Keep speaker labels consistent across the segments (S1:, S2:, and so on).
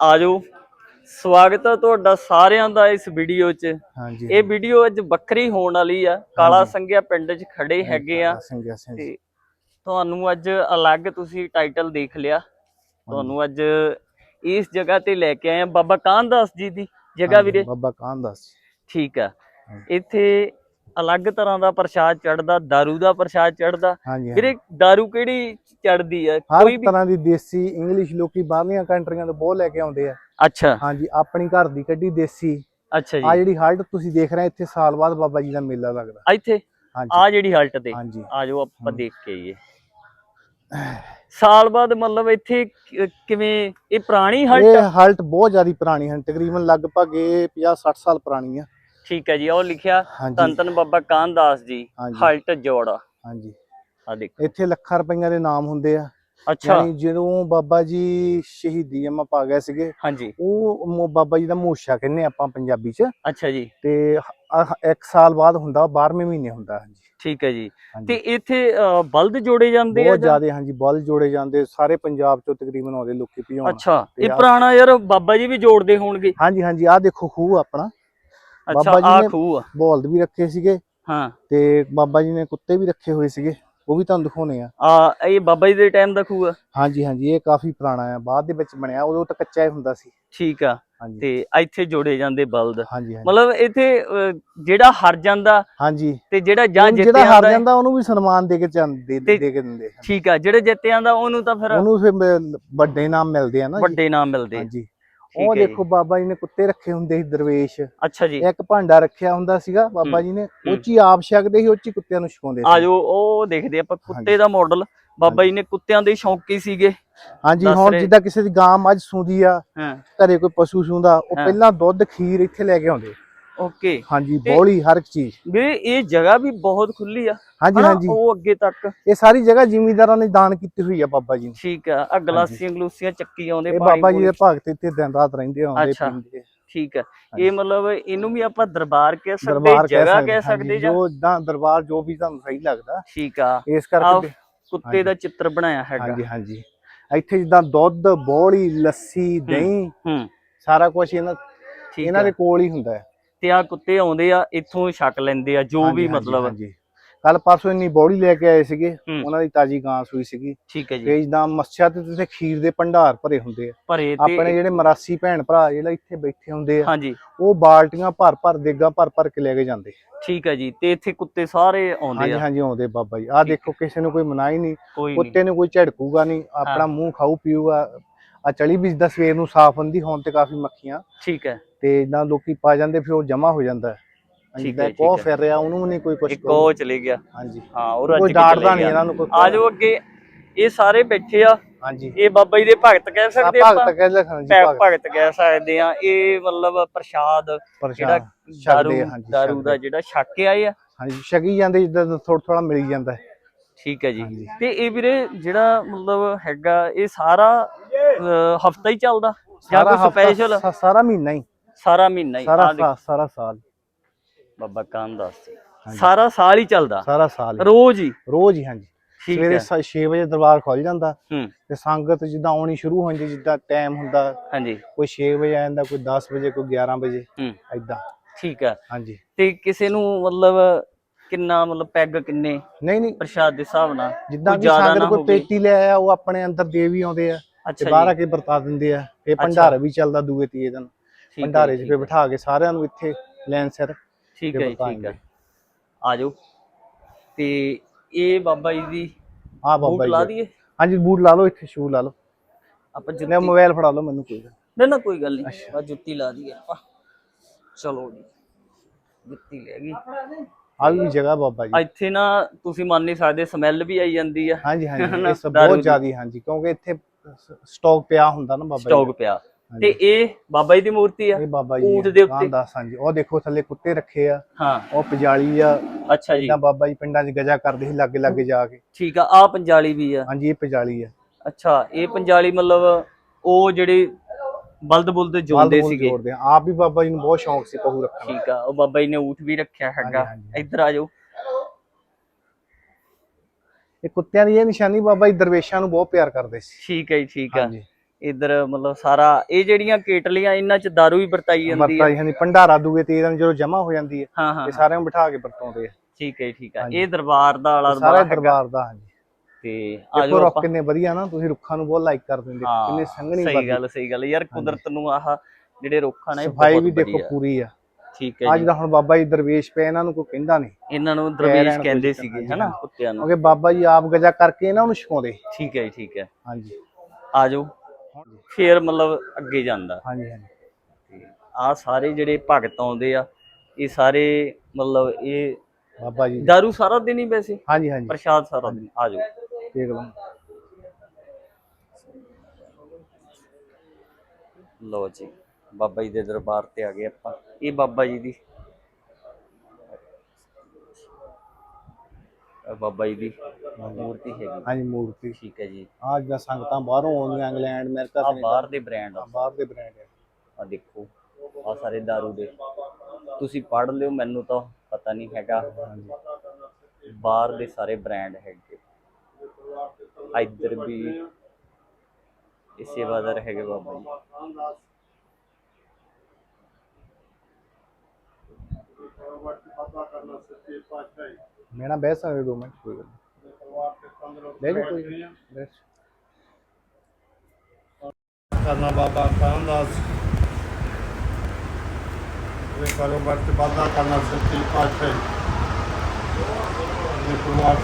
S1: ਆਜੋ। ਸਵਾਗਤ ਹੈ ਤੁਹਾਡਾ ਸਾਰਿਆਂ ਦਾ ਇਸ ਵੀਡੀਓ 'ਚ।
S2: ਹਾਂਜੀ।
S1: ਇਹ ਵੀਡੀਓ ਅੱਜ ਵੱਖਰੀ ਹੋਣ ਵਾਲੀ ਆ। ਕਾਲਾ ਸੰਘਿਆ ਪਿੰਡ 'ਚ ਖੜੇ ਹੈਗੇ ਆ। ਤੇ ਤੁਹਾਨੂੰ ਅੱਜ ਅਲੱਗ ਤੁਸੀਂ ਟਾਈਟਲ ਦੇਖ ਲਿਆ। ਤੁਹਾਨੂੰ ਅੱਜ ਇਸ ਜਗ੍ਹਾ ਤੇ ਲੈ ਕੇ ਆਏ ਆ। ਬਾਬਾ ਕਾਨਦਾਸ ਜੀ ਦੀ ਜਗ੍ਹਾ ਵੀਰੇ।
S2: ਬਾਬਾ ਕਾਂਦਾਸ
S1: ਠੀਕ ਆ। ਇੱਥੇ ਅਲੱਗ ਤਰ੍ਹਾਂ ਦਾ ਪ੍ਰਸ਼ਾਦ ਚੜਦਾ दारू ਦਾ ਪ੍ਰਸ਼ਾਦ ਚੜਦਾ
S2: ਹਾਂਜੀ ਹਾਂਜੀ।
S1: ਵੀਰੇ दारू ਕਿਹੜੀ ਚੜਦੀ ਆ
S2: ਹਰ
S1: ਕੋਈ ਵੀ
S2: ਤਰ੍ਹਾਂ ਦੀ ਦੇਸੀ ਇੰਗਲਿਸ਼ ਲੋਕੀ ਬਾਹਰਲੀਆਂ ਕੰਟਰੀਆਂ ਤੋਂ ਬਹੁਤ ਲੈ ਕੇ ਆਉਂਦੇ ਆ
S1: ਅੱਛਾ
S2: ਹਾਂਜੀ ਆਪਣੀ ਘਰ ਦੀ ਕੱਢੀ ਦੇਸੀ
S1: ਅੱਛਾ
S2: ਆ
S1: ਜੀ
S2: ਜਿਹੜੀ ਹਾਲਟ ਤੁਸੀਂ ਦੇਖ ਰਹੇ ਇੱਥੇ ਸਾਲ ਬਾਅਦ ਬਾਬਾ ਜੀ ਦਾ ਮੇਲਾ ਲੱਗਦਾ
S1: ਇੱਥੇ
S2: ਹਾਂਜੀ
S1: ਆ ਜਿਹੜੀ ਹਾਲਟ ਤੇ
S2: ਹਾਂਜੀ
S1: ਆਜੋ ਆਪਾਂ
S2: ਹਮ।
S1: ਦੇਖ ਕੇ ਆਈਏ ਸਾਲ ਬਾਅਦ ਮਤਲਬ ਇੱਥੇ ਕਿ- ਕਿਵੇਂ ਇਹ ਪੁਰਾਣੀ ਹਾਲਟ
S2: ਇਹ
S1: ਆ?
S2: ਹਾਲਟ ਬਹੁਤ ਜ਼ਿਆਦਾ ਪੁਰਾਣੀ ਹੈ ਤਕਰੀਬਨ ਲਗਭਗ ਇਹ 50 60 ਸਾਲ ਪੁਰਾਣੀ ਆ
S1: ਠੀਕ ਹੈ ਜੀ ਉਹ ਲਿਖਿਆ
S2: ਹਾਂਜੀ।
S1: ਧੰਨ ਧੰਨ ਬਾਬਾ ਕਾਨਦਾਸ ਜੀ
S2: ਹਾਂਜੀ।
S1: ਹਾਲਟ ਜੋੜਾ।
S2: ਹਾਂਜੀ।
S1: ਆ ਦੇਖ।
S2: ਇੱਥੇ ਲੱਖਾਂ ਰੁਪਈਆਂ ਦੇ ਨਾਮ ਹੁੰਦੇ ਆ।
S1: ਅੱਛਾ।
S2: ਯਾਨੀ ਜਦੋਂ ਬਾਬਾ ਜੀ ਸ਼ਹੀਦੀ ਅਮਾ ਪਾ ਗਏ ਸੀਗੇ
S1: ਹਾਂਜੀ।
S2: ਉਹ ਮੋ- ਬਾਬਾ ਜੀ ਦਾ ਮੋਸ਼ਾ ਕਹਿੰਦੇ ਆਪਾਂ ਪੰਜਾਬੀ ਚ।
S1: ਅੱਛਾ ਜੀ।
S2: ਤੇ ਆਹ ਇੱਕ ਸਾਲ ਬਾਅਦ ਹੁੰਦਾ 12ਵੇਂ ਮਹੀਨੇ ਹੁੰਦਾ ਹਾਂਜੀ।
S1: ਠੀਕ ਹੈ ਜੀ। ਤੇ
S2: ਹਾਂਜੀ
S1: ਇੱਥੇ ਅ, ਬਲਦ ਜੋੜੇ ਜਾਂਦੇ ਆ
S2: ਬਹੁਤ
S1: ਜਾਂ-
S2: ਜ਼ਿਆਦਾ ਹਾਂਜੀ ਬਲ ਜੋੜੇ ਜਾਂਦੇ ਸਾਰੇ ਪੰਜਾਬ ਚੋਂ ਤਕਰੀਬਨ ਆਉਂਦੇ ਲੋਕੀ ਭਿਉਣ
S1: ਅੱਛਾ।
S2: ਤੇ
S1: ਇਹ
S2: ਆ-
S1: ਪੁਰਾਣਾ ਯਾਰ ਬਾਬਾ ਜੀ ਵੀ ਜੋੜਦੇ ਹੋਣਗੇ।
S2: ਹਾਂਜੀ ਹਾਂਜੀ ਆਹ ਦੇਖੋ ਖੂਹ ਆਪਣਾ। ਬਾਬਾ ਜੀ ਨੇ-
S1: ਖੂਹ ਆ।
S2: ਬੋਲਦ ਵੀ ਰੱਖੇ ਸੀਗੇ
S1: ਹਾਂ।
S2: ਤੇ ਬਾਬਾ ਜੀ ਨੇ ਕੁੱਤੇ ਵੀ ਰੱਖੇ ਹੋਏ ਸੀਗੇ ਉਹ ਵੀ ਤੁਹਾਨੂੰ ਦਿਖਾਉਣੇ ਆ।
S1: ਆ ਇਹ ਬਾਬਾ ਜੀ ਦੇ ਟਾਈਮ ਦਾ ਖੂਹ ਆ?
S2: ਹਾਂਜੀ ਹਾਂਜੀ ਇਹ ਕਾਫੀ ਪੁਰਾਣਾ ਆ ਬਾਅਦ ਦੇ ਵਿੱਚ ਬਣਿਆ ਉਦੋਂ ਤਾਂ ਕੱਚਾ ਹੀ ਹੁੰਦਾ ਸੀ।
S1: ਠੀਕ ਆ। ਤੇ ਇੱਥੇ ਜੋੜੇ ਜਾਂਦੇ ਬਲਦ। ਮਤਲਬ ਇੱਥੇ ਜਿਹੜਾ ਹਰ ਜਾਂਦਾ
S2: ਹਾਂਜੀ।
S1: ਤੇ ਜਿਹੜਾ ਜਾਂ
S2: ਹੁਣ
S1: ਜਿੱਤ
S2: ਜਿਹੜਾ ਹਾਰ
S1: ਜਾਂਦਾ
S2: ਉਹਨੂੰ ਵੀ ਸਨਮਾਨ ਦੇ ਕੇ ਜਾਂਦੇ ਦੇ ਕੇ ਦਿੰਦੇ।
S1: ਠੀਕ ਆ ਜਿਹੜੇ ਜਿੱਤ ਜਾਂਦਾ ਉਹਨੂੰ ਤਾਂ ਫਿਰ
S2: ਉਹਨੂੰ ਫਿਰ ਵੱਡੇ ਨਾਮ ਮਿਲਦੇ ਆ ਨਾ।
S1: ਵੱਡੇ ਨਾਮ ਮਿਲਦੇ
S2: ਹਾਂਜੀ। ਉਹ। ਦੇਖੋ ਬਾਬਾ ਜੀ ਨੇ ਕੁੱਤੇ ਰੱਖੇ ਹੁੰਦੇ ਸੀ ਦਰਵੇਸ਼।
S1: ਅੱਛਾ ਜੀ।
S2: ਇੱਕ ਭਾਂਡਾ ਰੱਖਿਆ ਹੁੰਦਾ ਸੀਗਾ ਬਾਬਾ ਜੀ ਨੇ
S1: ਹੂੰ।
S2: ਉਹ ਚ ਹੀ ਆਪ ਛਕਦੇ ਸੀ ਉਹ ਚ ਹੀ ਕੁੱਤਿਆਂ ਨੂੰ ਛਕਾਉਂਦੇ ਸੀ।
S1: ਆਜੋ ਉਹ ਦੇਖਦੇ ਆਪਾਂ ਕੁੱਤੇ। ਦਾ ਮਾਡਲ ਬਾਬਾ ਜੀ ਨੇ ਕੁੱਤਿਆਂ ਦੇ ਸ਼ੌਂਕੀ ਸੀਗੇ।
S2: ਹਾਂਜੀ ਹੁਣ ਜਿੱਦਾਂ ਕਿਸੇ ਦੀ ਗਾਂ ਮੱਝ ਸੂੰਦੀ ਆ ਘਰੇ ਕੋਈ ਪਸ਼ੂ ਸੂੰਦਾ ਉਹ। ਪਹਿਲਾਂ ਦੁੱਧ ਖੀਰ ਇੱਥੇ ਲੈ ਕੇ ਆਉਂਦੇ।
S1: ਓਕੇ
S2: ਹਾਂਜੀ
S1: ਤੇ-
S2: ਬੋਲੀ ਹਰ ਇੱਕ ਚੀਜ਼।
S1: ਵੀਰੇ ਇਹ ਜਗ੍ਹਾ ਵੀ ਬਹੁਤ ਖੁੱਲੀ ਆ।
S2: ਹਾਂਜੀ
S1: ਹਨਾ?
S2: ਹਾਂਜੀ।
S1: ਉਹ ਅੱਗੇ ਤੱਕ।
S2: ਇਹ ਸਾਰੀ ਜਗ੍ਹਾ ਜ਼ਿਮੀਂਦਾਰਾਂ ਨੇ ਦਾਨ ਕੀਤੀ ਹੋਈ ਆ ਬਾਬਾ ਜੀ ਨੇ।
S1: ਠੀਕ ਆ ਆ ਗਲਾਸੀਆਂ ਗਲੂਸੀਆਂ ਚੱਕੀ ਆਉਂਦੇ
S2: ਇਹ
S1: ਪਾਣੀ
S2: ਬਾਬਾ ਜੀ ਦੇ
S1: ਪੂਣੀ।
S2: ਭਗਤ ਇੱਥੇ ਦਿਨ ਰਾਤ ਰਹਿੰਦੇ ਆਉਂਦੇ
S1: ਅੱਛਾ।
S2: ਪੀਂਦੇ
S1: ਠੀਕ ਆ।
S2: ਹਾਂਜੀ।
S1: ਇਹ ਮਤਲਬ ਇਹਨੂੰ ਵੀ ਆਪਾਂ ਦਰਬਾਰ ਕਹਿ ਸਕਦੇ
S2: ਦਰਬਾਰ ਕਹਿ
S1: ਜਗ੍ਹਾ
S2: ਸਕਦੇ।
S1: ਕਹਿ
S2: ਹਾਂਜੀ,
S1: ਸਕਦੇ ਜਾਂ
S2: ਜੋ ਇਦਾਂ ਦਰਬਾਰ ਜੋ ਵੀ ਤੁਹਾਨੂੰ ਸਹੀ ਲੱਗਦਾ
S1: ਠੀਕ ਆ।
S2: ਇਸ
S1: ਆਹ
S2: ਕਰਕੇ
S1: ਕੁੱਤੇ ਦਾ ਚਿੱਤਰ ਬਣਾਇਆ ਹੈਗਾ।
S2: ਹਾਂਜੀ ਹਾਂਜੀ। ਇੱਥੇ ਜਿੱਦਾਂ ਦੁੱਧ ਬੋਲੀ ਲੱਸੀ ਦਹੀਂ
S1: ਹੂੰ।
S2: ਸਾਰਾ ਕੁਝ ਇਹਨਾਂ
S1: ਠੀਕ
S2: ਇਹਨਾਂ
S1: ਆ।
S2: ਦੇ ਕੋਲ ਹੀ ਹੁੰਦਾ ਹੈ।
S1: ਤੇ ਆ ਕੁੱਤੇ ਆਉਂਦੇ ਆ ਇੱਥੋਂ ਛਕ ਲੈਂਦੇ ਆ ਜੋ ਵੀ ਮਤਲਬ।
S2: ਕੱਲ ਪਰਸੋਂ ਇੰਨੀ ਬੋਲੀ ਲੈ ਕੇ ਆਏ ਸੀਗੇ। ਉਹਨਾਂ ਦੀ ਤਾਜੀ ਗਾਂ ਸੂਈ ਸੀਗੀ।
S1: ਠੀਕ ਹੈ ਜੀ।
S2: ਤੇ ਜਿੱਦਾਂ ਮੱਸਿਆ ਤੇ ਤੇ ਖੀਰ ਦੇ ਭੰਡਾਰ ਭਰੇ ਹੁੰਦੇ ਆ।
S1: ਭਰੇ
S2: ਆਪਣੇ ਜਿਹੜੇ ਮਰਾਸੀ ਭੈਣ ਭਰਾ ਜਿਹੜੇ ਇੱਥੇ ਬੈਠੇ ਹੁੰਦੇ ਆ
S1: ਹਾਂਜੀ।
S2: ਉਹ ਬਾਲਟੀਆਂ ਭਰ ਭਰ ਦੇਗਾ ਭਰ ਭਰ ਕੇ ਲੈ ਕੇ ਜਾਂਦੇ।
S1: ਠੀਕ ਹੈ ਜੀ ਤੇ ਇੱਥੇ ਕੁੱਤੇ ਸਾਰੇ ਆਉਂਦੇ ਆ।
S2: ਹਾਂਜੀ ਆਉਂਦੇ ਬਾਬਾ ਜੀ। ਆਹ ਦੇਖੋ ਕਿਸੇ ਨੂੰ ਕੋਈ ਮਨਾਹੀ ਨਹੀਂ ਕੁੱਤੇ ਨੂੰ ਕੋਈ ਝੜਕੂਗਾ ਨਹੀਂ ਆਪਣਾ ਮੂੰਹ ਖਾਊ ਪੀਊਗਾ ਆ ਚਲੀ ਵੀ ਜਿੱਦਾਂ ਸਵੇਰ ਨੂੰ ਸਾਫ਼ ਹੁੰਦੀ ਹੁਣ ਤੇ ਕਾਫੀ ਮੱਖੀਆਂ।
S1: ਠੀਕ ਹੈ।
S2: ਤੇ ਇਦਾਂ ਲੋਕੀ ਪਾ ਜਾਂਦੇ ਫਿਰ ਉਹ ਜਮਾ ਹੋ ਜਾਂਦਾ ਹੈ।
S1: ਠੀਕ
S2: ਜਿੱਦਾਂ
S1: ਹੈ, ਹੈ।
S2: ਫਿਰ ਰਿਹਾ ਉਹਨੂੰ ਨਹੀਂ ਕੋਈ ਕੁਝ
S1: ਇੱਕ ਉਹ ਚਲੇ ਗਿਆ।
S2: ਹਾਂਜੀ।
S1: ਹਾਂ ਉਹ ਰੱਜ
S2: ਕੋਈ
S1: ਕੇ
S2: ਡਾਂਟਦਾ ਨਹੀਂ ਇਹਨਾਂ ਨੂੰ ਕੋਈ
S1: ਆ ਜਾਓ ਅੱਗੇ ਇਹ ਸਾਰੇ ਬੈਠੇ ਆ।
S2: ਹਾਂਜੀ।
S1: ਇਹ ਬਾਬਾ ਜੀ ਦੇ ਭਗਤ ਕਹਿ
S2: ਆ
S1: ਸਕਦੇ ਆਪਾਂ।
S2: ਭਗਤ ਕਹਿੰਦੇ ਹਾਂ ਜੀ ਭਗਤ।
S1: ਕਹਿ ਸਕਦੇ ਆ। ਇਹ ਮਤਲਬ ਪ੍ਰਸ਼ਾਦ ਜਿਹੜਾ ਦਾਰੂ
S2: ਆ,
S1: ਦਾਰੂ ਦਾ। ਜਿਹੜਾ ਛੱਕ ਕੇ ਆਏ ਆ।
S2: ਹਾਂਜੀ ਛਕੀ ਜਾਂਦੇ ਜਿੱਦਾਂ ਥੋੜਾ ਥੋੜਾ ਮਿਲ ਜਾਂਦਾ।
S1: ਠੀਕ ਹੈ ਜੀ। ਤੇ ਇਹ ਵੀਰੇ ਜਿਹੜਾ ਮਤਲਬ ਹੈਗਾ ਇਹ ਸਾਰਾ ਹਫਤਾ ਹੀ ਚੱਲਦਾ ਜਾਂ ਕੋਈ ਸਪੈਸ਼ਲ
S2: ਸਾਰਾ ਮਹੀਨਾ ਹੀ।
S1: ਸਾਰਾ ਮਹੀਨਾ ਹੀ।
S2: ਸਾਰਾ ਸਾਲ।
S1: ਬਾਬਾ ਕਾਨਦਾਸ ਜੀ। ਸਾਰਾ ਸਾਲ ਹੀ ਚੱਲਦਾ।
S2: ਸਾਰਾ ਸਾਲ।
S1: ਰੋਜ਼ ਹੀ।
S2: ਰੋਜ਼ ਹੀ ਹਾਂਜੀ। ਸਵੇਰੇ
S1: ਹੈ
S2: 6 ਵਜੇ ਦਰਬਾਰ ਖੁੱਲ ਜਾਂਦਾ ਤੇ ਸੰਗਤ ਜਿੱਦਾਂ ਆਉਣੀ ਸ਼ੁਰੂ ਹੋ ਜਾਂਦੀ ਜਿੱਦਾਂ ਟਾਈਮ ਹੁੰਦਾ
S1: ਹਾਂਜੀ।
S2: ਕੋਈ 6 ਵਜੇ ਆ ਜਾਂਦਾ ਕੋਈ 10 ਵਜੇ ਕੋਈ 11 ਵਜੇ ਐਦਾਂ
S1: ਠੀਕ ਹੈ।
S2: ਹਾਂਜੀ।
S1: ਤੇ ਕਿਸੇ ਨੂੰ ਮਤਲਬ ਕਿੰਨਾ ਮਤਲਬ ਪੈਗ ਕਿੰਨੇ?
S2: ਨਹੀਂ ਨਹੀਂ।
S1: ਪ੍ਰਸ਼ਾਦ ਦੇ ਹਿਸਾਬ ਨਾਲ
S2: ਜਿੱਦਾਂ
S1: ਜ਼ਿਆਦਾ
S2: ਸੰਗਤ ਕੋਈ। ਪੇਟੀ ਲੈ ਆਇਆ ਉਹ ਆਪਣੇ ਅੰਦਰ ਦੇ ਵੀ ਆਉਂਦੇ ਆ। ਤੇ ਬਾਹਰ ਆ ਕੇ ਵਰਤਾ ਦਿੰਦੇ ਆ।
S1: ਅੱਛਾ।
S2: ਭੰਡਾਰਾ ਵੀ ਚੱਲਦਾ ਦੂਏ ਤੀਏ ਦਿਨ। ਭੰਡਾਰੇ 'ਚ ਫੇ ਬਿਠਾ ਕੇ ਸਾਰਿਆਂ ਨੂੰ ਇੱਥੇ ਲੈਣ ਸਿਰ
S1: ਠੀਕ ਹੈ ਠੀਕ। ਹੈ। ਆ ਜਾਓ। ਤੇ ਇਹ ਬਾਬਾ ਜੀ ਦੀ
S2: ਆ ਬਾਬਾ
S1: ਲਾ
S2: ਜੀ
S1: ਦਈਏ?
S2: ਹਾਂਜੀ ਬੂਟ ਲਾ ਲਓ ਇੱਥੇ ਸ਼ੂ ਲਾ ਲਓ।
S1: ਆਪਾਂ
S2: ਨੇ
S1: ਜੁੱਤੀ
S2: ਮੋਬਾਈਲ ਫੜਾ ਲਓ ਮੈਨੂੰ ਕੋਈ ਗੱਲ
S1: ਨਾ। ਨਾ ਕੋਈ ਗੱਲ ਨਹੀਂ। ਬਸ ਜੁੱਤੀ ਲਾ ਦਈਏ ਆਪਾਂ। ਚਲੋ ਜੀ। ਜੁੱਤੀ ਲੈ ਗਈ।
S2: ਆ ਵੀ ਜਗ੍ਹਾ ਬਾਬਾ ਜੀ।
S1: ਇੱਥੇ ਨਾ ਤੁਸੀਂ ਮੰਨ ਨਹੀਂ ਸਕਦੇ ਸਮੈਲ ਵੀ ਆਈ ਜਾਂਦੀ ਆ।
S2: ਹਾਂਜੀ ਹਾਂਜੀ। ਇਹ ਸਭ ਬਹੁਤ। ਜ਼ਿਆਦੀ ਹਾਂਜੀ। ਕਿਉਂਕਿ ਇੱਥੇ ਸਟਾਕ ਪਿਆ ਹੁੰਦਾ ਨਾ ਬਾਬਾ ਜੀ
S1: ਸਟਾਕ ਪਿਆ। ਤੇ ਇਹ ਬਾਬਾ ਜੀ ਦੀ ਮੂਰਤੀ ਆ?
S2: ਇਹ ਬਾਬਾ ਜੀ
S1: ਊਠ ਦੇ ਉੱਤੇ।
S2: ਰਾਮਦਾਸ ਹਾਂਜੀ। ਉਹ ਦੇਖੋ ਥੱਲੇ ਕੁੱਤੇ ਰੱਖੇ ਆ।
S1: ਹਾਂ।
S2: ਉਹ ਪਜਾਲੀ ਆ।
S1: ਅੱਛਾ ਜੀ।
S2: ਇਦਾਂ ਬਾਬਾ ਜੀ ਪਿੰਡਾਂ 'ਚ ਗਜਾ ਕਰਦੇ ਸੀ ਲਾਗੇ ਲਾਗੇ ਜਾ ਕੇ।
S1: ਠੀਕ ਆ ਆ ਪੰਜਾਲੀ ਵੀ ਆ।
S2: ਹਾਂਜੀ ਇਹ ਪਜਾਲੀ ਆ।
S1: ਅੱਛਾ ਇਹ ਪੰਜਾਲੀ ਮਤਲਬ ਉਹ ਜਿਹੜੇ ਬਲਦ ਬੁਲਦ ਸੀਗੇ।
S2: ਜੋੜਦੇ ਆ। ਆਪ ਵੀ ਬਾਬਾ ਜੀ ਨੂੰ ਬਹੁਤ ਸ਼ੌਂਕ ਸੀ ਪਹੂ ਰੱਖਣ
S1: ਠੀਕ ਆ ਉਹ ਬਾਬਾ ਜੀ ਨੇ ਊਠ ਵੀ ਰੱਖਿਆ ਹੈਗਾ। ਇੱਧਰ ਆ ਜਾਓ।
S2: ਇਹ ਕੁੱਤਿਆਂ ਦੀ ਇਹ ਨਿਸ਼ਾਨੀ ਬਾਬਾ ਜੀ ਦਰਵੇਸ਼ਾਂ ਨੂੰ ਬਹੁਤ ਪਿਆਰ ਕਰਦੇ ਸੀ।
S1: ਠੀਕ ਹੈ ਜੀ ਠੀਕ
S2: ਹਾਂਜੀ।
S1: ਇਧਰ ਮਤਲਬ ਸਾਰਾ ਇਹ ਜਿਹੜੀਆਂ ਕੇਟਲੀਆਂ ਇਹਨਾਂ ਚ ਦਾਰੂ ਵੀ ਵਰਤਾਈ ਜਾਂਦੀ ਹੈ।
S2: ਜਾਂਦੀ ਭੰਡਾਰਾ ਦੂਏ ਤੀਏ ਦਿਨ ਜਦੋਂ ਜਮਾ ਹੋ ਜਾਂਦੀ ਹੈ
S1: ਹਾਂ ਹਾਂ
S2: ਇਹ ਸਾਰਿਆਂ ਨੂੰ ਬਿਠਾ ਕੇ ਵਰਤਾਉਂਦੇ ਆ।
S1: ਠੀਕ ਹੈ ਠੀਕ ਹੈ।
S2: ਹਾਂਜੀ।
S1: ਇਹ ਦਰਬਾਰ ਦਾ ਆਲਾ
S2: ਸਾਰਾ
S1: ਦੁਆਲਾ ਹੈਗਾ।
S2: ਦਰਬਾਰ ਦਾ ਹਾਂਜੀ।
S1: ਤੇ
S2: ਦੇਖੋ
S1: ਆਜੋ
S2: ਰੁੱਖ
S1: ਆਪਾਂ।
S2: ਕਿੰਨੇ ਵਧੀਆ ਨਾ ਤੁਸੀਂ ਰੁੱਖਾਂ ਨੂੰ ਬਹੁਤ ਲਾਈਕ ਕਰ ਦਿੰਦੇ
S1: ਹਾਂ,
S2: ਕਿੰਨੇ ਸੰਘਣੀ
S1: ਸਹੀ ਗੱਲ ਸਹੀ ਗੱਲ। ਯਾਰ ਕੁਦਰਤ ਨੂੰ ਆਹ ਜਿਹੜੇ ਰੁੱਖਾਂ ਨੇ
S2: ਸਫ਼ਾਈ ਵੀ ਦੇਖੋ। ਪੂਰੀ ਆ।
S1: ਠੀਕ ਹੈ
S2: ਅੱਜ ਦਾ ਹੁਣ ਬਾਬਾ ਜੀ ਦਰਵੇਸ਼ ਪਏ ਇਹਨਾਂ ਨੂੰ ਕੋਈ ਕਹਿੰਦਾ ਨਹੀਂ।
S1: ਇਹਨਾਂ ਨੂੰ ਦਰਵੇਸ਼ ਕਹਿੰਦੇ ਸੀਗੇ ਹਨਾ। ਕੁੱਤਿਆਂ ਨੂੰ।
S2: ਕਿਉਂਕਿ ਬਾਬਾ ਜੀ ਆਪ ਗਜਾ ਕਰਕੇ ਇਹਨਾਂ ਨੂੰ ਛਕਾਉਂਦੇ
S1: ਠੀਕ ਹੈ ਠੀਕ ਹੈ।
S2: ਹਾਂਜੀ।
S1: ਆਜੋ। ਫੇਰ ਮਤਲਬ ਅੱਗੇ ਜਾਂਦਾ।
S2: ਹਾਂਜੀ ਹਾਂਜੀ।
S1: ਆ ਸਾਰੇ ਜਿਹੜੇ ਭਗਤ ਆਉਂਦੇ ਆ ਇਹ ਸਾਰੇ ਮਤਲਬ ਇਹ
S2: ਬਾਬਾ ਜੀ
S1: ਦਾਰੂ ਸਾਰਾ ਦਿਨ ਹੀ ਵੈਸੇ?
S2: ਹਾਂਜੀ ਹਾਂਜੀ।
S1: ਪ੍ਰਸ਼ਾਦ ਸਾਰਾ ਦਿਨ। ਆਜੋ।
S2: ਦੇਖ ਲਓ।
S1: ਲਓ ਜੀ। ਬਾਬਾ ਜੀ ਦੇ ਦਰਬਾਰ ਤੇ ਆ ਗਏ ਆਪਾਂ। ਇਹ ਬਾਬਾ ਜੀ ਦੀ। ਬਾਬਾ ਜੀ ਦੀ ਮੂਰਤੀ ਹੈਗੀ।
S2: ਹਾਂਜੀ ਮੂਰਤੀ।
S1: ਠੀਕ ਹੈ ਜੀ।
S2: ਆਹ ਜਿੱਦਾਂ ਸੰਗਤਾਂ ਬਾਹਰੋਂ ਆਉਂਦੀਆਂ ਇੰਗਲੈਂਡ ਅਮਰੀਕਾ
S1: ਆ
S2: ਕੈਨੇਡਾ
S1: ਬਾਹਰ ਦੇ ਬ੍ਰਾਂਡ ਆ।
S2: ਬਾਹਰ ਦੇ ਬ੍ਰਾਂਡ ਹੈ
S1: ਆ ਦੇਖੋ ਆ ਸਾਰੇ दारू ਦੇ। ਤੁਸੀਂ ਪੜ੍ਹ ਲਿਓ ਮੈਨੂੰ ਤਾਂ ਪਤਾ ਨਹੀਂ ਹੈਗਾ। ਬਾਹਰ ਦੇ ਸਾਰੇ ਬ੍ਰਾਂਡ ਹੈਗੇ। ਆ ਇੱਧਰ ਵੀ ਇਹ ਸੇਵਾਦਾਰ ਹੈਗੇ ਬਾਬਾ ਜੀ।
S2: ਮੈਂ ਨਾ ਬਹਿ ਸਕਦੇ ਦੋ ਮਿੰਟ ਕੋਈ ਗੱਲ ਨਹੀਂ। ਲੈ ਜੀ ਕੋਈ ਨਹੀਂ। ਬੈਠ।
S3: ਕਰਨਾ ਬਾਬਾ ਕਾਮਦਾਸ ਇਹ ਕਰੋ ਵਰਤ ਬਾਦਾ ਕਰਨਾ ਸੱਚੀ ਪਾਤਸ਼ਾਹੀ ਪਰਿਵਾਰ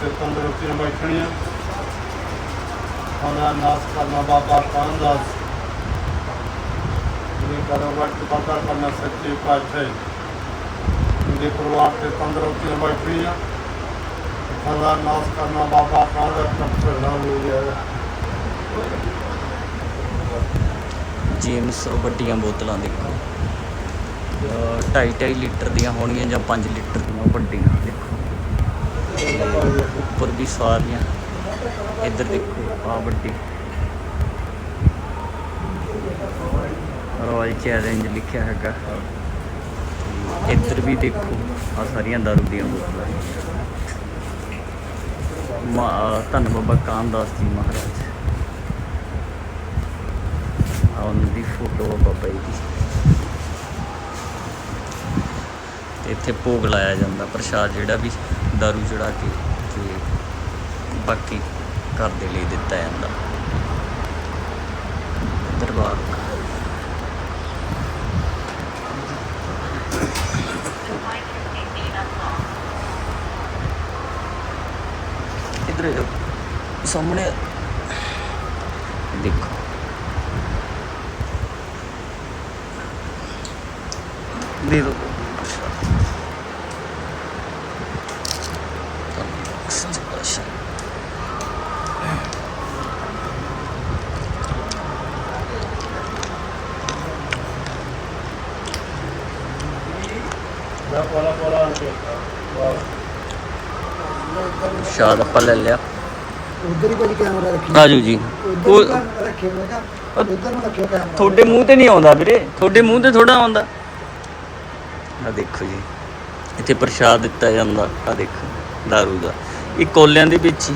S3: ਬੈਠਣੀਆਂ ਨਾਸ ਕਰਨਾ ਬਾਬਾ ਕਾਮਦਾਸ ਇਹ ਕਰੋ ਵਰਤ ਬਾਦਾ ਕਰਨਾ ਸੱਚੀ ਪਾਤਸ਼ਾਹੀ ਇਹ ਪਰਿਵਾਰ ਸੇ ਤੰਦਰੁਸਤੀਆਂ ਬੈਠਣੀਆਂ ਉਹਦਾ ਨਾਸ ਕਰਨਾ ਬਾਬਾ ਕਾਮਦਾਸ ਕਪੜਾ ਹੋ ਗਿਆ
S1: ਜੇਮਸ ਉਹ ਵੱਡੀਆਂ ਬੋਤਲਾਂ ਦੇਖੋ 2.5 ਲੀਟਰ ਦੀਆਂ ਹੋਣਗੀਆਂ ਜਾਂ 5 ਲੀਟਰ ਦੀਆਂ ਵੱਡੀਆਂ, ਦੇਖੋ। ਤੇ ਉੱਪਰ ਵੀ ਸਾਰੀਆਂ। ਇੱਧਰ ਦੇਖੋ ਆ ਵੱਡੀ। ਰਾਇਲ ਚੈਲੰਜ ਲਿਖਿਆ ਹੈਗਾ। ਇੱਧਰ ਵੀ ਦੇਖੋ ਆ ਸਾਰੀਆਂ ਦਾਰੂ ਦੀਆਂ ਬੋਤਲਾਂ ਮਾ ਧੰਨ ਬਾਬਾ ਕਾਮਦਾਸ ਜੀ ਮਹਾਰਾਜ। ਆ ਉਹਨਾਂ ਦੀ ਫੋਟੋ ਆ ਬਾਬਾ ਜੀ ਦੀ। ਤੇ ਇੱਥੇ ਭੋਗ ਲਾਇਆ ਜਾਂਦਾ, ਪ੍ਰਸ਼ਾਦ ਜਿਹੜਾ ਵੀ ਦਾਰੂ ਚੜਾ ਕੇ ਤੇ ਬਾਕੀ ਘਰ ਦੇ ਲਈ ਦਿੱਤਾ ਜਾਂਦਾ। ਦਰਬਾਰ। ਇਧਰ ਸਾਹਮਣੇ ਦੇਖੋ। ਦੇ ਦੋ।
S3: ਪੋਲਾ ਪੋਲਾ
S1: ਸ਼ਾਦ ਆਪਾਂ ਲੈ ਲਿਆ।
S4: ਉਧਰ ਹੀ ਭਾਜੀ ਕੈਮਰਾ ਰੱਖੀ
S1: ਰਾਜੂ ਜੀ। ਉਹ
S4: ਰੱਖੇ ਮੈਂ ਕਿਹਾ ਉਧਰ ਨੂੰ ਰੱਖਿਓ ਕੈਮਰਾ
S1: ਤੁਹਾਡੇ ਮੂੰਹ ਤੇ ਨਹੀਂ ਆਉਂਦਾ ਵੀਰੇ। ਤੁਹਾਡੇ ਮੂੰਹ ਤੇ ਥੋੜਾ ਆਉਂਦਾ। ਆ ਦੇਖੋ ਜੀ। ਇੱਥੇ ਪ੍ਰਸ਼ਾਦ ਦਿੱਤਾ ਜਾਂਦਾ। ਆ ਦੇਖੋ दारू ਦਾ। ਇਹ ਕੋਲਿਆਂ ਦੇ ਵਿੱਚ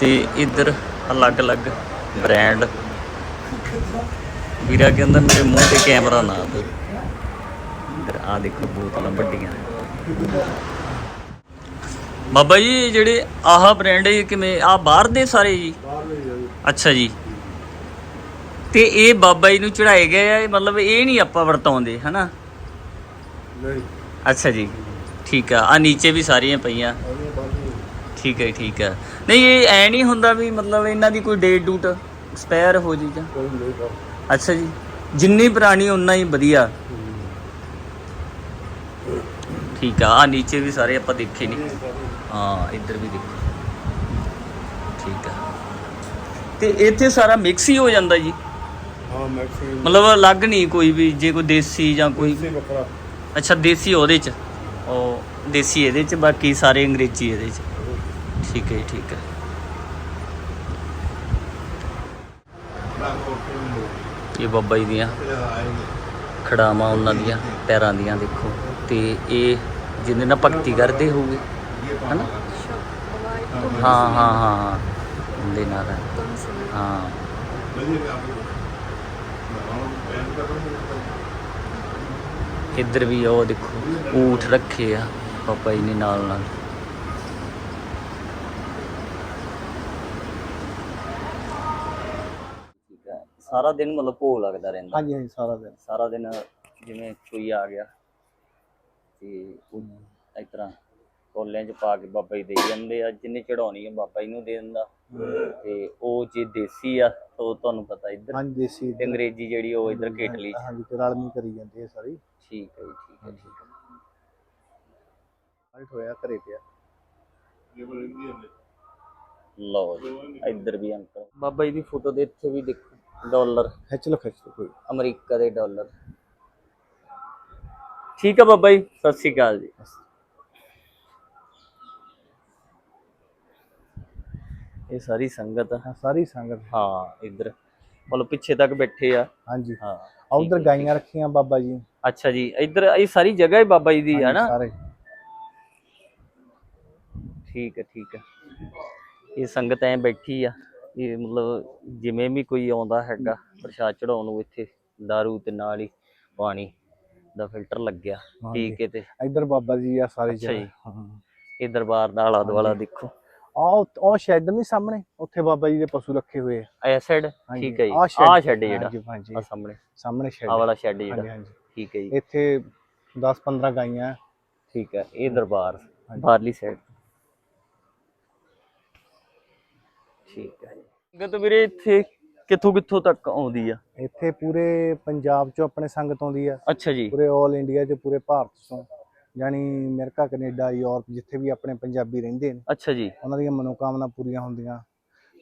S1: ਤੇ ਇੱਧਰ ਅਲੱਗ-ਅਲੱਗ ਬ੍ਰਾਂਡ। ਵੀਰਾ ਕਹਿੰਦਾ ਮੇਰੇ ਮੂੰਹ ਤੇ ਕੈਮਰਾ ਨਾ ਇੱਧਰ ਆ ਦੇਖੋ ਬੋਤਲਾਂ ਵੱਡੀਆਂ। ਬਾਬਾ ਜੀ ਜਿਹੜੇ ਆਹ ਬ੍ਰਾਂਡ ਹੈ ਕਿਵੇਂ ਆ ਬਾਹਰ ਦੇ ਸਾਰੇ ਜੀ? ਅੱਛਾ ਜੀ। ਤੇ ਇਹ ਬਾਬਾ ਜੀ ਨੂੰ ਚੜਾਏ ਗਏ ਆ ਮਤਲਬ ਇਹ ਨਹੀਂ ਆਪਾਂ ਵਰਤਾਉਂਦੇ ਹਨਾ?
S3: ਨਹੀਂ।
S1: ਅੱਛਾ ਜੀ। ਠੀਕ ਆ ਆ ਨੀਚੇ ਵੀ ਸਾਰੀਆਂ ਪਈਆਂ। ਠੀਕ ਹੈ ਠੀਕ ਹੈ ਨਹੀਂ ਇਹ ਐ ਨਹੀਂ ਹੁੰਦਾ ਵੀ ਮਤਲਬ ਇਹਨਾਂ ਦੀ ਕੋਈ ਡੇਟ ਡੂਟ ਐਕਸਪਾਇਰ ਹੋ ਜੀ? ਜਾਂ ਅੱਛਾ ਜੀ। ਜਿੰਨੀ ਪੁਰਾਣੀ ਉਨਾ ਹੀ ਵਧੀਆ। ਠੀਕ ਆ ਆ ਨੀਚੇ ਵੀ ਸਾਰੇ ਆਪਾਂ ਦੇਖੇ ਨਹੀਂ ਹਾਂ ਇੱਧਰ ਵੀ ਦੇਖੋ। ਠੀਕ ਆ। ਤੇ ਇੱਥੇ ਸਾਰਾ ਮਿਕਸ ਹੀ ਹੋ ਜਾਂਦਾ ਜੀ?
S3: ਹਾਂ ਮੈਕਸਿਮਮ
S1: ਮਤਲਬ ਅਲੱਗ ਨਹੀਂ ਕੋਈ ਵੀ ਜੇ ਕੋਈ ਦੇਸੀ ਜਾਂ ਕੋਈ
S3: ਬੱਕਰਾ
S1: ਅੱਛਾ ਦੇਸੀ ਉਹਦੇ ਚ? ਉਹ ਦੇਸੀ ਇਹਦੇ ਚ ਬਾਕੀ ਸਾਰੇ ਅੰਗਰੇਜ਼ੀ ਇਹਦੇ ਚ। ਠੀਕ ਹੈ ਠੀਕ ਹੈ। ਇਹ ਬਾਬਾ ਜੀ ਦੀਆਂ ਖੜਾਵਾਂ ਉਹਨਾਂ ਦੀਆਂ ਪੈਰਾਂ ਦੀਆਂ ਦੇਖੋ। ਤੇ ਇਹ ਜਿਹਦੇ ਨਾਲ ਭਗਤੀ ਕਰਦੇ ਹੋਗੇ ਹੈਨਾ? ਹਾਂ ਹਾਂ ਹਾਂ ਹਾਂ ਉਹਦੇ ਨਾਲ ਹੈ। ਹਾਂ। ਇੱਧਰ ਵੀ ਉਹ ਦੇਖੋ ਊਠ ਰੱਖੇ ਆ। ਪਾਪਾ ਜੀ ਨੇ ਨਾਲ ਨਾਲ। ਸਾਰਾ ਦਿਨ ਮਤਲਬ ਭੋਗ ਲੱਗਦਾ ਰਹਿੰਦਾ।
S2: ਹਾਂਜੀ ਹਾਂਜੀ ਸਾਰਾ ਦਿਨ।
S1: ਸਾਰਾ ਦਿਨ ਜਿਵੇਂ ਕੋਈ ਆ ਗਿਆ ਤੇ ਉਹ ਇਸ ਤਰ੍ਹਾਂ ਕੋਲਿਆਂ 'ਚ ਪਾ ਕੇ ਬਾਬਾ ਜੀ ਦੇ ਜਾਂਦੇ ਆ ਜਿੰਨੇ ਚੜਾਉਣੀ ਆ ਬਾਬਾ ਜੀ ਨੂੰ ਦੇ ਦਿੰਦਾ। ਤੇ ਉਹ ਜੇ ਦੇਸੀ ਆ ਤਾਂ ਤੁਹਾਨੂੰ ਪਤਾ ਇੱਧਰ
S2: ਹਾਂਜੀ ਦੇਸੀ
S1: ਤੇ ਅੰਗਰੇਜ਼ੀ ਜਿਹੜੀ ਉਹ ਇੱਧਰ ਕੇਟਲੀ 'ਚ।
S2: ਹਾਂਜੀ ਤੇ ਰਲਮੀ ਕਰੀ ਜਾਂਦੀ ਹੈ ਸਾਰੀ।
S1: ਠੀਕ ਹੈ ਜੀ ਠੀਕ ਹੈ ਠੀਕ ਹੈ
S2: ਹੋਇਆ ਘਰੇ ਪਿਆ।
S1: ਲਓ ਜੀ ਇੱਧਰ ਵੀ ਅੰਕਲ। ਬਾਬਾ ਜੀ ਦੀ ਫੋਟੋ ਦੇ ਇੱਥੇ ਵੀ ਦੇਖੋ ਡਾਲਰ।
S2: ਖਿੱਚ ਲਓ ਖਿੱਚ ਲਓ ਕੋਈ।
S1: ਅਮਰੀਕਾ ਦੇ ਡਾਲਰ। ਠੀਕ ਹੈ ਬਾਬਾ ਜੀ ਸਤਿ ਸ਼੍ਰੀ ਅਕਾਲ ਜੀ। ਇਹ ਸਾਰੀ ਸੰਗਤ ਆ।
S2: ਹਾਂ, ਸਾਰੀ ਸੰਗਤ।
S1: ਹਾਂ ਇੱਧਰ। ਮਤਲਬ ਪਿੱਛੇ ਤੱਕ ਬੈਠੇ ਆ।
S2: ਹਾਂਜੀ।
S1: ਹਾਂ
S2: ਉਧਰ ਗਾਈਆਂ ਰੱਖੀਆਂ ਬਾਬਾ ਜੀ।
S1: ਅੱਛਾ ਜੀ ਇੱਧਰ ਇਹ ਸਾਰੀ ਜਗ੍ਹਾ ਹੀ ਬਾਬਾ ਜੀ ਦੀ ਹੈ ਨਾ?
S2: ਸਾਰੇ।
S1: ਠੀਕ ਹੈ ਠੀਕ ਹੈ। ਇਹ ਸੰਗਤ ਐ ਬੈਠੀ ਆ। ਇਹ ਮਤਲਬ ਜਿਵੇਂ ਵੀ ਕੋਈ ਆਉਂਦਾ ਹੈਗਾ ਪ੍ਰਸ਼ਾਦ ਚੜਾਉਣ ਨੂੰ ਇੱਥੇ दारू ਤੇ ਨਾਲ ਹੀ ਪਾਣੀ ਦਾ ਫਿਲਟਰ ਲੱਗਿਆ। ਠੀਕ ਹੈ ਤੇ
S2: ਇੱਧਰ ਬਾਬਾ ਜੀ ਆ ਸਾਰੇ
S1: ਜੀ। ਇਹ ਦਰਬਾਰ ਦਾ ਆਲਾ ਦੁਆਲਾ ਦੇਖੋ।
S2: ਆ ਉਹ ਸ਼ੈੱਡ ਨਹੀਂ ਸਾਹਮਣੇ? ਉੱਥੇ ਬਾਬਾ ਜੀ ਦੇ ਪਸ਼ੂ ਰੱਖੇ ਹੋਏ ਆ।
S1: ਐ
S2: ਹਾਂਜੀ,
S1: ਠੀਕ ਹੈ ਜੀ।
S2: ਆਹ
S1: ਸ਼ੈੱਡ ਜਿਹੜਾ।
S2: ਹਾਂਜੀ,
S1: ਆ ਸਾਹਮਣੇ।
S2: ਸਾਹਮਣੇ ਸ਼ੈੱਡ
S1: ਆਹ ਵਾਲਾ ਸ਼ੈੱਡ ਜਿਹੜਾ। ਠੀਕ ਹੈ ਜੀ।
S2: ਇੱਥੇ 10 15 ਗਾਈਆਂ।
S1: ਠੀਕ ਹੈ ਇਹ ਦਰਬਾਰ
S2: ਹਾਂਜੀ।
S1: ਬਾਹਰਲੀ ਸਾਈਡ ਠੀਕ ਹੈ ਸੰਗਤ ਵੀਰੇ ਇੱਥੇ ਕਿੱਥੋਂ ਕਿੱਥੋਂ ਤੱਕ ਆਉਂਦੀ ਆ?
S2: ਇੱਥੇ ਪੂਰੇ ਪੰਜਾਬ ਚੋਂ ਆਪਣੇ ਸੰਗਤ ਆਉਂਦੀ ਆ।
S1: ਅੱਛਾ ਜੀ।
S2: ਪੂਰੇ 올 ਇੰਡੀਆ ਚ ਪੂਰੇ ਭਾਰਤ ਤੋਂ ਯਾਨੀ ਅਮਰੀਕਾ ਕੈਨੇਡਾ ਯੂਰਪ ਜਿੱਥੇ ਵੀ ਆਪਣੇ ਪੰਜਾਬੀ ਰਹਿੰਦੇ ਨੇ
S1: ਅੱਛਾ ਜੀ।
S2: ਉਹਨਾਂ ਦੀਆਂ ਮਨੋਕਾਮਨਾ ਪੂਰੀਆਂ ਹੁੰਦੀਆਂ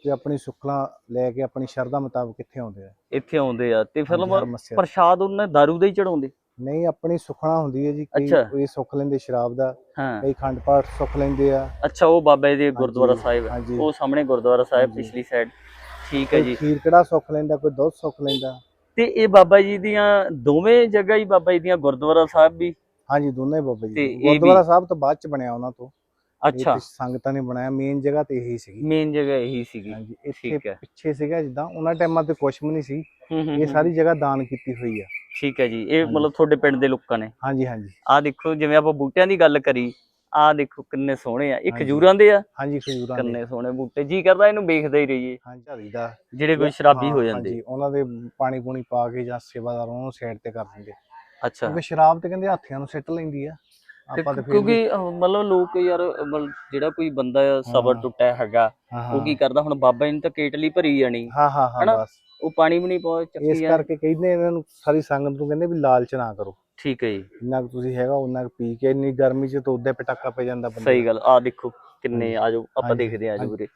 S2: ਤੇ ਆਪਣੀ ਸੁੱਖਲਾ ਲੈ ਕੇ ਆਪਣੀ ਸ਼ਰਧਾ ਮੁਤਾਬਕ ਇੱਥੇ ਆਉਂਦੇ ਆ।
S1: ਇੱਥੇ ਆਉਂਦੇ ਆ ਤੇ
S2: ਮੱਸਿਆ।
S1: ਪ੍ਰਸ਼ਾਦ ਉਹਨਾਂ ਦਾਰੂ ਦਾ ਹੀ ਚੜਾਉਂਦੇ
S2: ਨਹੀਂ ਆਪਣੀ ਸੁਖਣਾ ਹੁੰਦੀ ਹੈ ਜੀ
S1: ਅੱਛਾ।
S2: ਕੋਈ ਸੁੱਖ ਲੈਂਦੇ ਸ਼ਰਾਬ ਦਾ ਕਈ ਖੰਡ ਪਾਠ ਸੁੱਖ ਲੈਂਦੇ ਆ।
S1: ਅੱਛਾ ਉਹ ਬਾਬਾ ਜੀ ਦੇ ਗੁਰਦੁਆਰਾ ਸਾਹਿਬ। ਉਹ ਸਾਹਮਣੇ ਗੁਰਦੁਆਰਾ ਸਾਹਿਬ। ਪਿਛਲੀ ਸਾਈਡ ਠੀਕ ਹੈ ਜੀ।
S2: ਖੀਰ ਕੜਾ ਸੁੱਖ ਲੈਂਦਾ ਕੋਈ ਦੁੱਧ ਸੁੱਖ ਲੈਂਦਾ?
S1: ਤੇ ਇਹ ਬਾਬਾ ਜੀ ਦੀਆਂ ਦੋਵੇਂ ਜਗ੍ਹਾ ਹੀ ਬਾਬਾ ਜੀ ਦੀਆਂ ਗੁਰਦੁਆਰਾ ਸਾਹਿਬ ਵੀ
S2: ਹਾਂਜੀ ਦੋਨੇ ਬਾਬਾ ਜੀ
S1: ਤੇ
S2: ਗੁਰਦੁਆਰਾ ਸਾਹਿਬ ਤੋਂ ਬਾਅਦ ਚ ਬਣਿਆ ਉਹਨਾਂ ਤੋਂ। ਇਹ
S1: ਅੱਛਾ।
S2: ਤੇ ਸੰਗਤਾਂ ਨੇ ਬਣਾਇਆ ਮੇਨ ਜਗ੍ਹਾ ਤੇ ਇਹੀ ਸੀਗੀ।
S1: ਮੇਨ ਜਗ੍ਹਾ ਇਹੀ ਸੀਗੀ।
S2: ਹਾਂਜੀ ਇੱਥੇ
S1: ਠੀਕ ਹੈ।
S2: ਪਿੱਛੇ ਸੀਗਾ ਜਿੱਦਾਂ ਉਹਨਾਂ ਟਾਈਮਾਂ ਤੇ ਕੁਛ ਵੀ ਨਹੀਂ ਸੀ।
S1: ਹੂੰ ਹੂੰ
S2: ਇਹ
S1: ਹੂੰ।
S2: ਸਾਰੀ ਜਗ੍ਹਾ ਦਾਨ ਕੀਤੀ ਹੋਈ ਆ।
S1: ਠੀਕ ਹੈ ਜੀ। ਇਹ ਮਤਲਬ ਤੁਹਾਡੇ ਪਿੰਡ ਦੇ ਲੋਕਾਂ ਨੇ।
S2: ਹਾਂਜੀ ਹਾਂਜੀ।
S1: ਆਹ ਦੇਖੋ ਜਿਵੇਂ ਆਪਾਂ ਬੂਟਿਆਂ ਦੀ ਗੱਲ ਕਰੀ ਆਹ ਦੇਖੋ ਕਿੰਨੇ ਸੋਹਣੇ ਆ। ਇਹ
S2: ਹਾਂਜੀ।
S1: ਖਜੂਰਾਂ ਦੇ ਆ।
S2: ਹਾਂਜੀ ਖਜੂਰਾਂ ਦੇ।
S1: ਕਿੰਨੇ ਸੋਹਣੇ ਬੂਟੇ। ਜੀ ਕਰਦਾ ਇਹਨੂੰ ਵੇਖਦੇ ਹੀ ਰਹੀਏ।
S2: ਹਾਂਜੀ ਝਾੜੀ ਦਾ।
S1: ਜਿਹੜੇ ਕੋਈ ਸ਼ਰਾਬੀ ਹੋ
S2: ਹਾਂ,
S1: ਜਾਂਦੇ।
S2: ਹਾਂਜੀ ਉਹਨਾਂ ਦੇ ਪਾਣੀ ਪੂਣੀ ਪਾ ਕੇ ਜਾਂ ਸੇਵਾਦਾਰ ਉਹਨੂੰ ਸਾਈਡ ਤੇ ਕਰ ਦਿੰਦੇ।
S1: ਅੱਛਾ।
S2: ਕਿਉਂਕਿ ਸ਼ਰਾਬ ਤੇ ਕਹਿੰਦੇ ਹੱਥੀਆਂ ਨੂੰ ਸਿੱਟ ਲੈਂਦੀ ਆ।
S1: ਤੇ
S2: ਆਪਾਂ ਤੇ ਫਿਰ
S1: ਕਿਉਂਕਿ ਅਹ, ਮਤਲਬ ਲੋਕ ਯਾਰ ਅਹ, ਮਤਲਬ ਜਿਹੜਾ ਕੋਈ ਬੰਦਾ ਸਬਰ
S2: ਹਾਂ।
S1: ਟੁੱਟਿਆ ਹੈਗਾ
S2: ਹਾਂ
S1: ਉਹ ਕੀ ਕਰਦਾ? ਹੁਣ ਬਾਬਾ ਜੀ ਨੇ ਤਾਂ ਕੇਟਲੀ ਭਰੀ ਜਾਣੀ।
S2: ਹਾਂ ਹਾਂ ਹਾਂ
S1: ਹਨਾ?
S2: ਬਸ।
S1: ਉਹ ਪਾਣੀ ਵੀ ਨਹੀਂ ਪਾ
S2: ਇਸ
S1: ਚੱਕੀ ਆ
S2: ਕਰਕੇ ਕਹਿੰਦੇ ਇਹਨਾਂ ਨੂੰ ਸਾਰੀ ਸੰਗਤ ਨੂੰ ਕਹਿੰਦੇ ਵੀ ਲਾਲਚ ਨਾ ਕਰੋ।
S1: ਠੀਕ ਹੈ ਜੀ।
S2: ਜਿੰਨਾ ਕੁ ਤੁਸੀਂ ਹੈਗਾ ਉਹਨਾਂ ਕੁ ਪੀ ਕੇ ਇੰਨੀ ਗਰਮੀ 'ਚ ਤਾਂ ਉਦਾਂ ਪਟਾਕਾ ਪੈ ਜਾਂਦਾ ਬੰਦੇ
S1: ਸਹੀ ਗੱਲ। ਆ ਦੇਖੋ ਕਿੰਨੇ ਆਜੋ ਆਪਾਂ
S2: ਹਾਂਜੀ,
S1: ਦੇਖਦੇ ਆ ਆਜੋ
S2: ਹਾਂਜੀ।
S1: ਵੀਰੇ।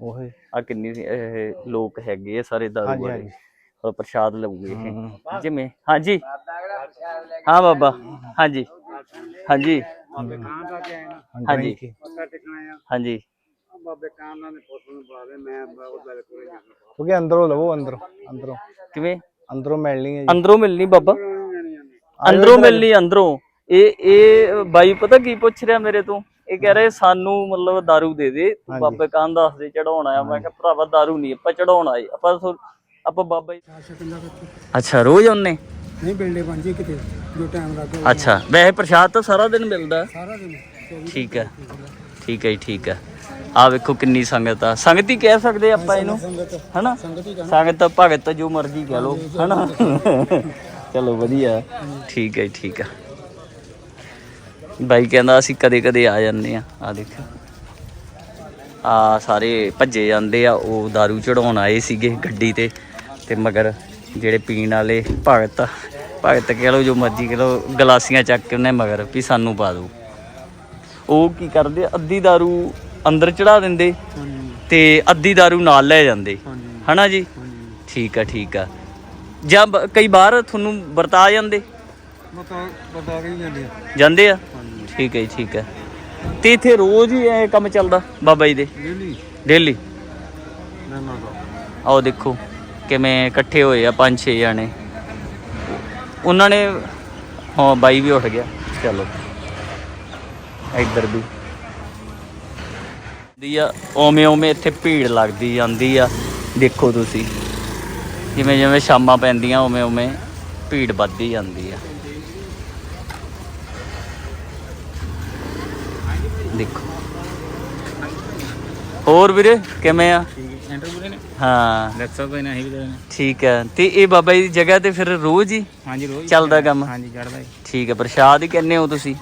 S2: ਉਹੇ।
S1: ਆ ਕਿੰਨੀ ਇਹ ਲੋਕ ਹੈਗੇ ਆ ਸਾਰੇ ਦਾਰੂ
S2: ਹਾਂਜੀ
S1: ਵਾਲੇ।
S2: ਹਾਂਜੀ।
S1: ਔਰ ਪ੍ਰਸ਼ਾਦ ਲਊਗੇ। ਇਹ
S2: ਹਮ।
S1: ਜਿਵੇਂ ਹਾਂਜੀ। ਹਾਂ ਬਾਬਾ ਹਾਂਜੀ ਹਾਂਜੀ
S2: ਹਾਂਜੀ
S1: ਹਾਂਜੀ।
S2: ਕੀ-
S1: ਹਾਂਜੀ
S2: ਕਿਉਂਕਿ ਅੰਦਰੋਂ ਲਵੋ ਅੰਦਰੋਂ ਅੰਦਰੋਂ
S1: ਕਿਵੇਂ
S2: ਅੰਦਰੋਂ ਮਿਲਣੀ ਹੈ ਜੀ
S1: ਅੰਦਰੋਂ ਮਿਲਣੀ ਬਾਬਾ
S2: ਆਜੋ
S1: ਅੰਦਰੋਂ
S2: ਇੱਧਰ
S1: ਮਿਲਣੀ ਅੰਦਰੋਂ ਇਹ ਇਹ ਬਾਈ ਪਤਾ ਕੀ ਪੁੱਛ ਰਿਹਾ ਮੇਰੇ ਤੋਂ ਇਹ ਕਹਿ ਰਹੇ ਸਾਨੂੰ ਮਤਲਬ दारू ਦੇ ਦੇ ਤੂੰ
S2: ਹਾਂਜੀ।
S1: ਬਾਬੇ ਕਾਂ ਦੱਸ ਦੇ ਚੜਾਉਣਾ ਆ ਮੈਂ ਕਿਹਾ ਭਰਾਵਾ दारू ਨਹੀਂ ਆਪਾਂ ਚੜਾਉਣਾ ਏ ਆਪਾਂ ਸੋ- ਆਪਾਂ ਬਾਬਾ ਜੀ ਅੱਛਾ ਰੋਜ਼ ਆਉਨੇ
S4: ਨਹੀਂ ਬਿਲਡੇ ਬਣ ਜੀ ਕਿਤੇ ਜੋ ਟਾਈਮ ਲੱਗੇ
S1: ਅੱਛਾ ਵੈਸੇ ਪ੍ਰਸ਼ਾਦ ਤਾਂ ਸਾਰਾ ਦਿਨ ਮਿਲਦਾ।
S4: ਸਾਰਾ ਦਿਨ
S1: ਠੀਕ ਹੈ। ਠੀਕ ਹੈ ਜੀ, ਠੀਕ ਹੈ। ਆ ਵੇਖੋ ਕਿੰਨੀ ਸੰਗਤ ਆ। ਸੰਗਤ ਹੀ ਕਹਿ ਸਕਦੇ ਆਪਾਂ ਇਹਨੂੰ।
S4: ਸੰਗਤ
S1: ਹਨਾ?
S4: ਸੰਗਤ ਹੀ
S1: ਸੰਗਤ ਭਗਤ ਜੋ ਮਰਜ਼ੀ ਕਹਿ ਲੋ ਹਨਾ? ਚਲੋ ਵਧੀਆ। ਠੀਕ ਹੈ ਜੀ, ਠੀਕ ਹੈ। ਬਾਈ ਕਹਿੰਦਾ ਅਸੀਂ ਕਦੇ ਕਦੇ ਆ ਜਾਂਦੇ ਆ ਆ ਦੇਖੋ। ਆ ਸਾਰੇ ਭੱਜੇ ਜਾਂਦੇ ਆ। ਉਹ दारू ਚੜਾਉਣ ਆਏ ਸੀਗੇ ਗੱਡੀ ਤੇ ਤੇ ਮਗਰ ਜਿਹੜੇ ਪੀਣ ਵਾਲੇ ਭਗਤ ਭਗਤ ਕਹਿ ਲੋ ਜੋ ਮਰਜ਼ੀ ਕਹਿ ਲੋ ਗਲਾਸੀਆਂ ਚੱਕ ਕੇ ਉਹਨੇ ਮਗਰ ਵੀ ਸਾਨੂੰ ਪਾ ਦਿਓ ਉਹ ਕੀ ਕਰਦੇ ਆ, ਅੱਧੀ दारू ਅੰਦਰ ਚੜਾ ਦਿੰਦੇ ਤੇ ਅੱਧੀ दारू ਨਾਲ ਲੈ ਜਾਂਦੇ ਹਨਾ ਜੀ ਠੀਕ ਆ ਠੀਕ ਆ ਜਾਂ ਬ- ਕਈ ਵਾਰ ਤੁਹਾਨੂੰ ਵਰਤਾ ਜਾਂਦੇ
S4: ਬਤਾ ਬਤਾ ਕੇ ਜਾਂਦੇ
S1: ਜਾਂਦੇ ਆ ਠੀਕ ਹੈ ਜੀ ਠੀਕ ਹੈ ਤੇ ਇੱਥੇ ਰੋਜ਼ ਹੀ ਇਹ ਕੰਮ ਚੱਲਦਾ ਬਾਬਾ ਜੀ ਦੇ
S4: ਡੇਲੀ
S1: ਡੇਲੀ
S4: ਨਾ ਨਾ
S1: ਆਓ ਦੇਖੋ ਕਿਵੇਂ ਇਕੱਠੇ ਹੋਏ ਆ ਪੰਜ ਛੇ ਜਾਣੇ। ਉਹਨਾਂ ਨੇ, ਹਾਂ, ਬਾਈ ਵੀ ਉੱਠ ਗਿਆ। ਚਲੋ। ਇੱਧਰ ਵੀ। ਦੀ ਆ ਓਵੇਂ ਓਵੇਂ ਇੱਥੇ ਭੀੜ ਲੱਗਦੀ ਜਾਂਦੀ ਆ। ਦੇਖੋ ਤੁਸੀਂ। ਜਿਵੇਂ ਜਿਵੇਂ ਸ਼ਾਮਾਂ ਪੈਂਦੀਆਂ ਓਵੇਂ ਓਵੇਂ ਭੀੜ ਵੱਧਦੀ ਜਾਂਦੀ ਆ। ਦੇਖੋ। ਹੋਰ ਵੀਰੇ, ਕਿਵੇਂ ਆ? ਹਾਂ।
S5: ਦੱਸੋ ਕੋਈ ਨਹੀਂ ਵੀ ਨੇ।
S1: ਠੀਕ ਹੈ। ਤੇ ਇਹ ਬਾਬਾ ਜੀ ਦੀ ਜਗ੍ਹਾ ਤੇ ਫਿਰ ਰੋਜ਼ ਹੀ
S5: ਹਾਂਜੀ ਰੋਜ਼
S1: ਚੱਲਦਾ ਕੰਮ?
S5: ਹਾਂਜੀ ਚੜਦਾ ਹੀ।
S1: ਠੀਕ ਹੈ ਪ੍ਰਸ਼ਾਦ ਹੀ ਕਹਿੰਦੇ ਹੋ ਤੁਸੀਂ?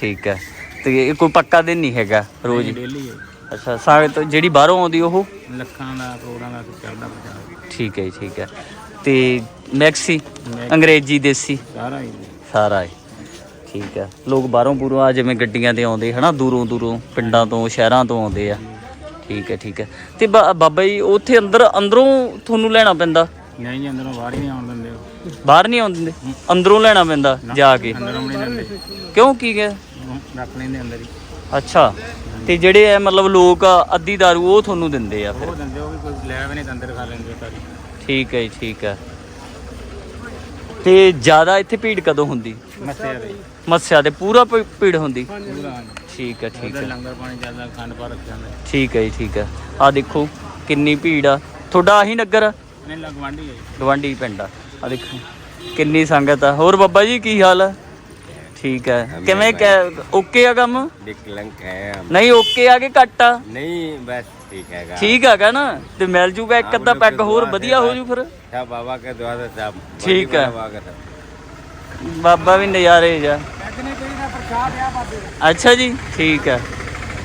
S1: ਠੀਕ ਹੈ। ਤੇ ਇਹ ਕੋਈ ਪੱਕਾ ਦਿਨ ਨਹੀਂ ਹੈਗਾ ਰੋਜ਼ ਹੀ?
S5: ਡੇਲੀ ਹੈ।
S1: ਅੱਛਾ ਸੰਗਤ ਜਿਹੜੀ ਬਾਹਰੋਂ ਆਉਂਦੀ ਉਹ?
S5: ਲੱਖਾਂ ਦਾ ਪ੍ਰੋਗਰਾਮ ਦਾ ਚੱਲਦਾ ਪਰਜਾ
S1: ਠੀਕ ਹੈ ਜੀ ਠੀਕ ਹੈ। ਤੇ ਮੈਕਸੀ? ਅੰਗਰੇਜ਼ੀ ਦੇਸੀ?
S5: ਸਾਰਾ ਹੀ।
S1: ਸਾਰਾ ਹੈ। ਠੀਕ ਹੈ। ਲੋਕ ਬਾਹਰੋਂ ਬੂਰੋਂ ਆ ਜਿਵੇਂ ਗੱਡੀਆਂ ਤੇ ਆਉਂਦੇ ਹਨਾ ਦੂਰੋਂ ਦੂਰੋਂ ਪਿੰਡਾਂ ਤੋਂ ਸ਼ਹਿਰਾਂ ਤੋਂ ਆਉਂਦੇ ਆ। ਠੀਕ ਹੈ ਠੀਕ ਹੈ। ਤੇ ਬਾ- ਬਾਬਾ ਜੀ ਉੱਥੇ ਅੰਦਰ ਅੰਦਰੋਂ ਤੁਹਾਨੂੰ ਲੈਣਾ ਪੈਂਦਾ?
S5: ਨਹੀਂ ਜੀ ਅੰਦਰੋਂ ਬਾਹਰ ਹੀ ਨਹੀਂ ਆਉਣ ਦਿੰਦੇ ਉਹ।
S1: ਬਾਹਰ ਨਹੀਂ ਆਉਣ ਦਿੰਦੇ? ਅੰਦਰੋਂ ਲੈਣਾ ਪੈਂਦਾ ਜਾ ਕੇ?
S5: ਅੰਦਰੋਂ ਵੀ ਨਹੀਂ ਦਿੰਦੇ।
S1: ਕਿਉਂ ਕੀ ਗਿਆ
S5: ਉਹ ਰੱਖ ਲੈਂਦੇ ਅੰਦਰ ਹੀ।
S1: ਅੱਛਾ। ਤੇ ਜਿਹੜੇ ਆ ਮਤਲਬ ਲੋਕ ਆ, ਅੱਧੀ दारू ਉਹ ਤੁਹਾਨੂੰ ਦਿੰਦੇ ਆ ਫਿਰ?
S5: ਉਹ ਦਿੰਦੇ ਉਹ ਵੀ ਕੋਈ ਲੈ ਵੀ ਨਹੀਂ ਤਾਂ ਅੰਦਰ ਖਾ ਲੈਂਦੇ ਸਾਰੀ।
S1: ਠੀਕ ਹੈ ਜੀ ਠੀਕ ਹੈ। ਤੇ ਜ਼ਿਆਦਾ ਇੱਥੇ ਭੀੜ ਕਦੋਂ ਹੁੰਦੀ?
S5: ਮੱਸੇ ਦੇ
S1: ਮੱਸਿਆ ਤੇ ਪੂਰਾ ਭੀ- ਭੀੜ ਹੁੰਦੀ?
S5: ਪੂਰਾ
S1: ਠੀਕ ਹੈ ਠੀਕ
S5: ਉਧਰ
S1: ਹੈ
S5: ਲੰਗਰ ਪਾਣੀ ਚੱਲਦਾ ਖੰਡ ਪਾਰ ਰੱਖਿਆ ਜਾਂਦਾ
S1: ਠੀਕ ਹੈ ਜੀ ਠੀਕ ਹੈ ਆ ਦੇਖੋ ਕਿੰਨੀ ਭੀੜ ਆ ਤੁਹਾਡਾ ਆਹੀ ਨਗਰ ਆ
S5: ਨਹੀਂ ਲਗਵਾਂਡੀ ਹੈ
S1: ਗਵਾਂਢੀ ਪਿੰਡ ਆ ਆ ਦੇਖੋ ਕਿੰਨੀ ਸੰਗਤ ਆ ਹੋਰ ਬੱਬਾ ਜੀ ਕੀ ਹਾਲ ਆ ਠੀਕ ਹੈ ਕਿਵੇਂ ਕਹਿ- ਓਕੇ ਆ ਕੰਮ
S6: विकलंग है हम
S1: ਨਹੀਂ ਓਕੇ ਆ ਕੇ ਘੱਟ ਆ
S6: नहीं बस ठीक है
S1: ਠੀਕ ਹੈਗਾ ਨਾ ਤੇ ਮਿਲ ਜੂਗਾ ਇੱਕ ਅੱਧਾ ਪੈਗ ਹੋਰ ਵਧੀਆ ਹੋ ਜੂ ਫਿਰ
S6: सब बाबा के द्वारा से आप
S1: ठीक है।
S6: बाबा का सब
S1: ਬਾਬਾ ਵੀ ਨਜ਼ਾਰੇ ਜਾ ਅੱਛਾ ਜੀ ਠੀਕ ਹੈ